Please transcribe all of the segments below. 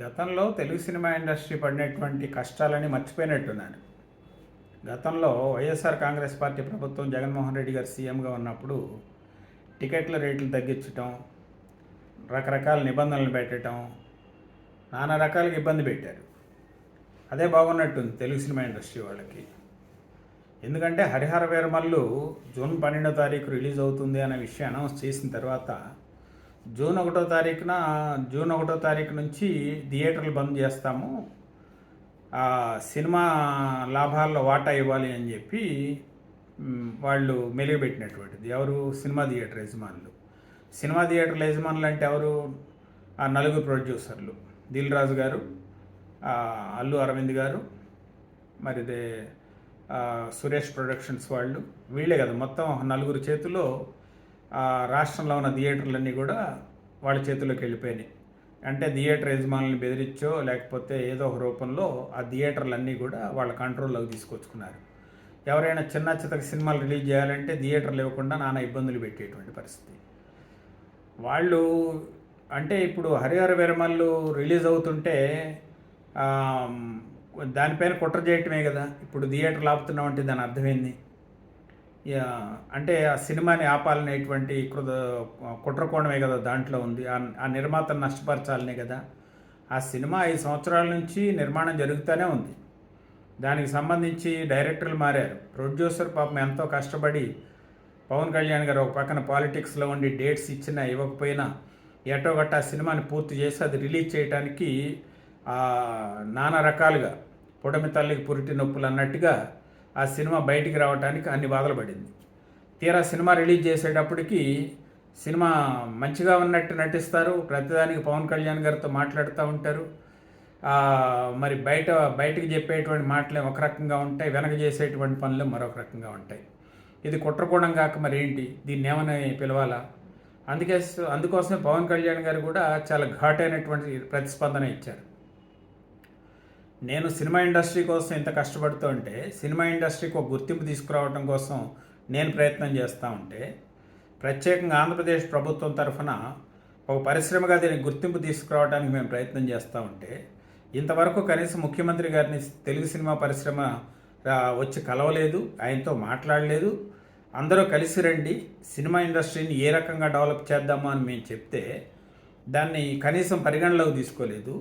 గతంలో Telugu cinema industry పడినటువంటి కష్టాలని మర్చిపోయినట్టున్నాను. గతంలో వైఎస్ఆర్ కాంగ్రెస్ పార్టీ ప్రభుత్వం జగన్మోహన్ రెడ్డి గారు సీఎంగా ఉన్నప్పుడు టికెట్ల రేట్లు తగ్గించటం రకరకాల నిబంధనలు పెట్టడం నానా రకాలుగా ఇబ్బంది పెట్టారు. అదే బాగున్నట్టుంది తెలుగు సినిమా ఇండస్ట్రీ వాళ్ళకి. ఎందుకంటే హరిహర వీరమల్లు జూన్ పన్నెండో తారీఖు రిలీజ్ అవుతుంది అనే విషయం అనౌన్స్ చేసిన తర్వాత జూన్ ఒకటో తారీఖున జూన్ ఒకటో తారీఖు నుంచి థియేటర్లు బంద్ చేస్తాము. సినిమా లాభాల్లో వాటా ఇవ్వాలి అని చెప్పి వాళ్ళు మెలుగుపెట్టినటువంటిది. ఎవరు? సినిమా థియేటర్ యజమానులు. సినిమా థియేటర్ల యజమానులు అంటే ఎవరు? ఆ నలుగురు ప్రొడ్యూసర్లు. దిల్ రాజు గారు అల్లు అరవింద్ గారు మరి సురేష్ ప్రొడక్షన్స్ వాళ్ళు. వీళ్ళే కదా మొత్తం నలుగురు చేతిలో రాష్ట్రంలో ఉన్న థియేటర్లన్నీ కూడా వాళ్ళ చేతిలోకి వెళ్ళిపోయినాయి. అంటే థియేటర్ యజమానులను బెదిరించో లేకపోతే ఏదో ఒక రూపంలో ఆ థియేటర్లన్నీ కూడా వాళ్ళ కంట్రోల్లోకి తీసుకొచ్చుకున్నారు. ఎవరైనా చిన్న చితక సినిమాలు రిలీజ్ చేయాలంటే థియేటర్లు ఇవ్వకుండా నానా ఇబ్బందులు పెట్టేటువంటి పరిస్థితి. వాళ్ళు అంటే ఇప్పుడు హరిహర విరమల్లు రిలీజ్ అవుతుంటే దానిపైన కుట్ర చేయటమే కదా. ఇప్పుడు థియేటర్లు ఆపుతున్నాం అంటే దాని అర్థమైంది అంటే ఆ సినిమాని ఆపాలనేటువంటి కృత కుట్రకోణమే కదా దాంట్లో ఉంది. ఆ- నిర్మాతను నష్టపరచాలనే కదా. ఆ సినిమా ఐదు సంవత్సరాల నుంచి నిర్మాణం జరుగుతూనే ఉంది. దానికి సంబంధించి డైరెక్టర్లు మారారు. ప్రొడ్యూసర్ పాపం ఎంతో కష్టపడి పవన్ కళ్యాణ్ గారు ఒక పక్కన పాలిటిక్స్లో ఉండి డేట్స్ ఇచ్చినా ఇవ్వకపోయినా ఎటో గట్ట ఆ సినిమాని పూర్తి చేసి అది రిలీజ్ చేయడానికి నానా రకాలుగా పుడమి తల్లికి పురిటి నొప్పులు అన్నట్టుగా ఆ సినిమా బయటికి రావడానికి అన్ని బాధలు పడింది తీరా సినిమా రిలీజ్ చేసేటప్పటికి సినిమా మంచిగా ఉన్నట్టు నటిస్తారు. ప్రతిదానికి పవన్ కళ్యాణ్ గారితో మాట్లాడుతూ ఉంటారు. మరి బయట బయటకు చెప్పేటువంటి మాటలే ఒక రకంగా ఉంటాయి. వెనక చేసేటువంటి పనులు మరొక రకంగా ఉంటాయి. ఇది కుట్రకోణం కాక మరి ఏంటి? దీన్ని ఏమని పిలవాలా? అందుకే అందుకోసమే పవన్ కళ్యాణ్ గారు కూడా చాలా ఘాటైనటువంటి ప్రతిస్పందన ఇచ్చారు. నేను సినిమా ఇండస్ట్రీ కోసం ఇంత కష్టపడుతూ ఉంటే సినిమా ఇండస్ట్రీకి ఒక గుర్తింపు తీసుకురావడం కోసం నేను ప్రయత్నం చేస్తూ ఉంటే ప్రత్యేకంగా ఆంధ్రప్రదేశ్ ప్రభుత్వం తరఫున ఒక పరిశ్రమగా దీనికి గుర్తింపు తీసుకురావడానికి మేము ప్రయత్నం చేస్తూ ఉంటే ఇంతవరకు కనీసం ముఖ్యమంత్రి గారిని తెలుగు సినిమా పరిశ్రమ వచ్చి కలవలేదు ఆయనతో మాట్లాడలేదు. అందరూ కలిసి రండి సినిమా ఇండస్ట్రీని ఏ రకంగా డెవలప్ చేద్దామో అని మేము చెప్తే దాన్ని కనీసం పరిగణలోకి తీసుకోలేదు.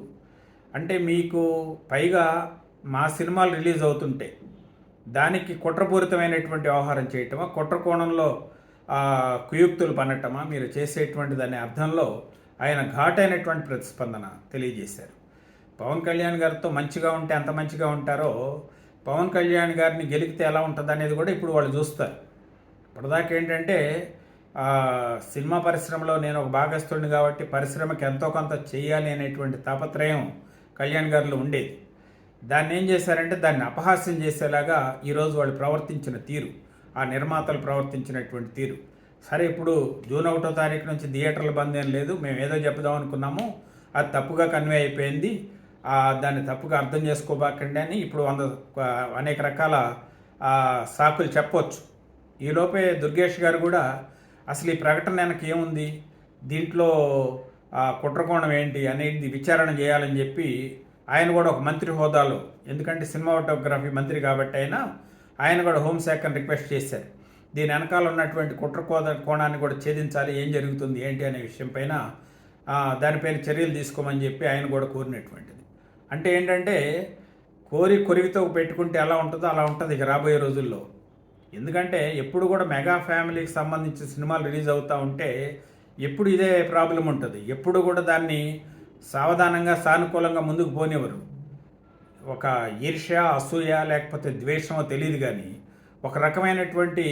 అంటే మీకు పైగా మా సినిమాలు రిలీజ్ అవుతుంటే దానికి కుట్రపూరితమైనటువంటి వ్యవహారం చేయటమా కుట్ర కోణంలో కుయుక్తులు పనటమా మీరు చేసేటువంటి దాని అర్థంలో ఆయన ఘాటైనటువంటి ప్రతిస్పందన తెలియజేశారు. పవన్ కళ్యాణ్ గారితో మంచిగా ఉంటే ఎంత మంచిగా ఉంటారో పవన్ కళ్యాణ్ గారిని గెలికితే ఎలా ఉంటుంది అనేది కూడా ఇప్పుడు వాళ్ళు చూస్తారు. ఇప్పటిదాకా ఏంటంటే సినిమా పరిశ్రమలో నేను ఒక భాగస్థుడిని కాబట్టి పరిశ్రమకి ఎంతో కొంత చేయాలి అనేటువంటి తాపత్రయం కళ్యాణ్ గారిలో ఉండేది. దాన్ని ఏం చేశారంటే దాన్ని అపహాస్యం చేసేలాగా ఈరోజు వాళ్ళు ప్రవర్తించిన తీరు ఆ నిర్మాతలు ప్రవర్తించినటువంటి తీరు. సరే ఇప్పుడు జూన్ ఒకటో తారీఖు నుంచి థియేటర్లు బంద్ ఏం లేదు మేము ఏదో చెప్దాం అనుకున్నాము అది తప్పుగా కన్వే అయిపోయింది దాన్ని తప్పుగా అర్థం చేసుకోబాకండి అని ఇప్పుడు వంద అనేక రకాల సాకులు చెప్పవచ్చు ఈలోపే దుర్గేష్ గారు కూడా అసలు ఈ ప్రకటన వెనక ఏముంది? దీంట్లో కుట్రకోణం ఏంటి అనేది విచారణ చేయాలని చెప్పి ఆయన కూడా ఒక మంత్రి హోదాలో ఎందుకంటే సినిమాటోగ్రఫీ మంత్రి కాబట్టి ఆయన ఆయన కూడా హోంశాఖను రిక్వెస్ట్ చేశారు. దీని వెనకాల ఉన్నటువంటి కుట్ర కోద కోణాన్ని కూడా ఛేదించాలి ఏం జరుగుతుంది ఏంటి అనే విషయం పైన దానిపైన చర్యలు తీసుకోమని చెప్పి ఆయన కూడా కోరినటువంటిది. అంటే ఏంటంటే కోరి కొరివితో పెట్టుకుంటే ఎలా ఉంటుందో అలా ఉంటుంది ఇక రాబోయే రోజుల్లో. ఎందుకంటే ఎప్పుడు కూడా మెగా ఫ్యామిలీకి సంబంధించిన సినిమాలు రిలీజ్ అవుతూ ఉంటే ఎప్పుడు ఇదే ప్రాబ్లం ఉంటుంది. ఎప్పుడు కూడా దాన్ని సావధానంగా సానుకూలంగా ముందుకు పోనివ్వరు. ఒక ఈర్ష్య అసూయ లేకపోతే ద్వేషమో తెలియదు కానీ ఒక రకమైనటువంటి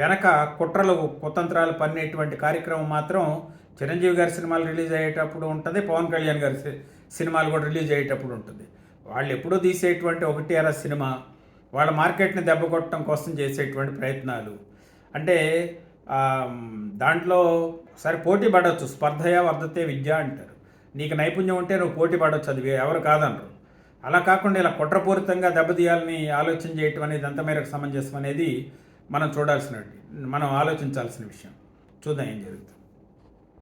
వెనక కుట్రలు కుతంత్రాలు పన్నేటువంటి కార్యక్రమం మాత్రం చిరంజీవి గారి సినిమాలు రిలీజ్ అయ్యేటప్పుడు ఉంటుంది. పవన్ కళ్యాణ్ గారి సినిమాలు కూడా రిలీజ్ అయ్యేటప్పుడు ఉంటుంది. వాళ్ళు ఎప్పుడూ తీసేటువంటి ఒకటి అర సినిమా వాళ్ళ మార్కెట్ని దెబ్బ కొట్టడం కోసం చేసేటువంటి ప్రయత్నాలు. అంటే దాంట్లో సరే పోటీ పడవచ్చు స్పర్ధయా వర్ధతే విద్య అంటారు. నీకు నైపుణ్యం ఉంటే నువ్వు పోటీ పడవచ్చు అది ఎవరు కాదనరు. అలా కాకుండా ఇలా కుట్రపూరితంగా దెబ్బతీయాలని ఆలోచన చేయటం అనేది ఎంత మేరకు సమంజసం అనేది మనం చూడాల్సిన మనం ఆలోచించాల్సిన విషయం. చూద్దాం ఏం జరుగుతుంది.